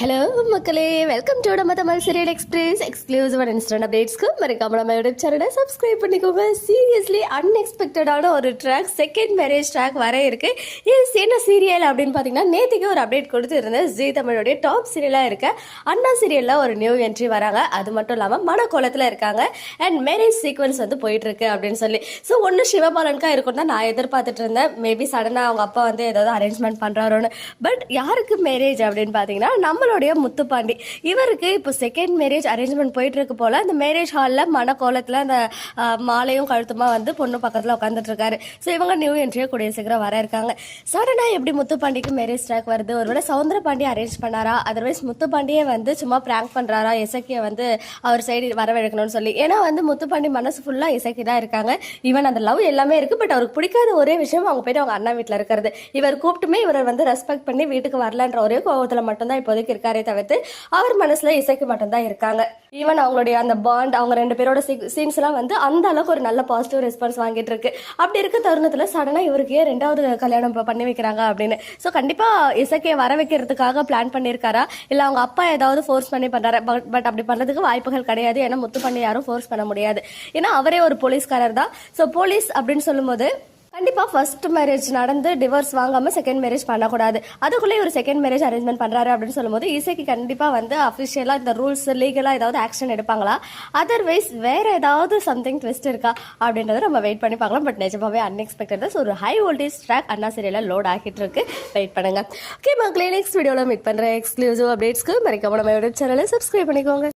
Hello மக்களே. Welcome to நம்ம Tamil serial express exclusive instant அப்டேட்ஸ்க்கு மறக்காம நம்ம யூடியூப் சேனலை சப்ஸ்கிரைப் பண்ணிக்கோங்க. சீரியஸ்லி அன்எக்ஸ்பெக்டடான ஒரு ட்ராக் செகண்ட் மேரேஜ் ட்ராக் வர இருக்கு. எஸ் என்ன சீரியல் அப்படின்னு பார்த்தீங்கன்னா நேற்றுக்கு ஒரு அப்டேட் கொடுத்துருந்தேன் ஜி தமிழோடைய டாப் சீரியலாக இருக்க அண்ணா சீரியலில் ஒரு நியூ என்ட்ரி வராங்க. அது மட்டும் இல்லாமல் மனக்கோலத்தில் இருக்காங்க. அண்ட் மேரேஜ் சீக்வன்ஸ் வந்து போயிட்டு இருக்கு அப்படின்னு சொல்லி. ஸோ ஒன்று சிவபாலனுக்கா இருக்கும் தான் நான் எதிர்பார்த்துட்டு இருந்தேன். மேபி சடனாக அவங்க அப்பா வந்து ஏதாவது அரேஞ்ச்மெண்ட் பண்ணுறாரோன்னு பட் யாருக்கு மேரேஜ் அப்படின்னு பார்த்தீங்கன்னா நம்ம நம்மளுடைய முத்துப்பாண்டி. இவருக்கு இப்போ செகண்ட் மேரேஜ் அரேஞ்ச்மெண்ட் போயிட்டு இருக்கு போல அந்த மேரேஜ் ஹாலில் மனக்கோலத்தில் அந்த மாலையும் கழுத்துமா வந்து பொண்ணு பக்கத்தில் உட்காந்துட்டு இருக்காரு ஸோ இவங்க நியூ என்ட்ரியை கூடிய சீக்கிரம் வர இருக்காங்க. சடனாக எப்படி முத்துப்பாண்டிக்கு மேரேஜ் ட்ராக் வருது? ஒருவேளை சவுந்தர பாண்டி அரேஞ்ச் பண்ணாரா? அதர்வைஸ் முத்துப்பாண்டியே வந்து சும்மா ப்ராங்க் பண்ணுறாரா இசக்கியை வந்து அவர் சைடு வரவழைக்கணும்னு சொல்லி. ஏன்னா வந்து முத்துப்பாண்டி மனசு ஃபுல்லாக இசக்கி தான் இருக்காங்க. ஈவன் அந்த லவ் எல்லாமே இருக்கு பட் அவருக்கு பிடிக்காத ஒரே விஷயம் அவங்க போயிட்டு அவங்க அண்ணா வீட்டில் இருக்கிறது. இவர் கூப்பிட்டுமே இவரை வந்து ரெஸ்பெக்ட் பண்ணி வீட்டுக்கு வரலன்ற ஒரே கோபத்தில் மட்டும்தான் இப்போதைக்கு இருக்காரே தவிர்த்து அவர் மனசுல இசைக்கு மட்டும்தான் இருக்காங்க. ஈவன் அவங்களுடைய அந்த பாண்ட் அவங்க ரெண்டு பேரோட சீன்ஸ் எல்லாம் வந்து அந்த அளவுக்கு ஒரு நல்ல பாசிட்டிவ் ரெஸ்பான்ஸ் வாங்கிட்டு இருக்கு. அப்படி இருக்க தருணத்துல சடனா இவருக்கு ஏன் ரெண்டாவது கல்யாணம் பண்ணி வைக்கிறாங்க அப்படின்னு. ஸோ கண்டிப்பா இசைக்கையை வர வைக்கிறதுக்காக பிளான் பண்ணியிருக்காரா? இல்ல அவங்க அப்பா ஏதாவது ஃபோர்ஸ் பண்ணி பண்றாரு? பட் பட் அப்படி பண்றதுக்கு வாய்ப்புகள் கிடையாது. ஏன்னா முத்து பண்ணி யாரும் ஃபோர்ஸ் பண்ண முடியாது. ஏன்னா அவரே ஒரு போலீஸ்காரர் தான் ஸோ போலீஸ் அப்படின்னு சொல்லும்போது கண்டிப்பாக ஃபர்ஸ்ட் மேரேஜ் நடந்து டிவோர்ஸ் வாங்காமல் செகண்ட் மேரேஜ் பண்ணக்கூடாது. அதுக்குள்ளே ஒரு செகண்ட் மேரேஜ் அரேஞ்ச்மெண்ட் பண்ணுறாரு அப்படின்னு சொல்லும்போது இசைக்கு கண்டிப்பாக வந்து அஃபிஷியலாக இந்த ரூல்ஸ் லீகலாக ஏதாவது ஆக்ஷன் எடுப்பாங்களா? அதர்வைஸ் வேறு ஏதாவது சம்திங் ட்விஸ்ட் இருக்கா? அப்படின்றத நம்ம வெயிட் பண்ணி பார்க்கலாம். பட் நிஜமாவே அன்எக்ஸ்பெக்டட் தான். ஒரு ஹை வோல்டேஜ் ட்ராக் அண்ணா சீரியலில் லோட் ஆகிட்டு இருக்கு. வெயிட் பண்ணுங்க. ஓகே மக்களே நெக்ஸ்ட் வீடியோவில் மீட் பண்ணுற எக்ஸ்க்ளூசிவ் அப்டேட்ஸ்க்கு மறைக்காம நம்ம யூடியூப் சேனலை சப்ஸ்கிரைப் பண்ணிக்கோங்க.